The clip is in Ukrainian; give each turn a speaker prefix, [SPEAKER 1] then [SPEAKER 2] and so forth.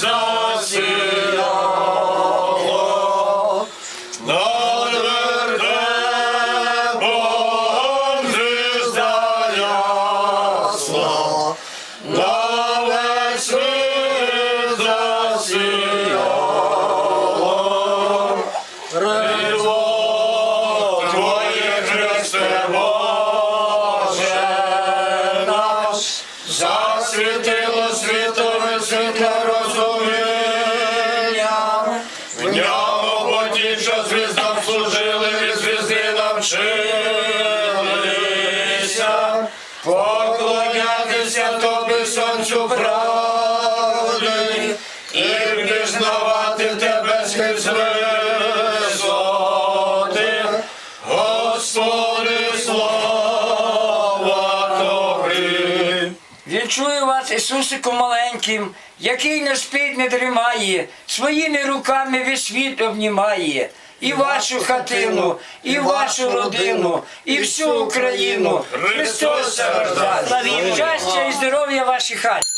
[SPEAKER 1] засіяло над вербом звізда ясна, на вечір засіяло Рило твоє навчилися поклонятися тобі сонцю правди і пізнавати тебе скрізь висоти, Господи, слава тобі.
[SPEAKER 2] Вас, Ісусику маленьким, який не спить, не дрімає, своїми руками весь світ обнімає. І вашу хатину, і вашу родину, і всю Україну. Христос рождає. Щастя і здоров'я вашій хаті.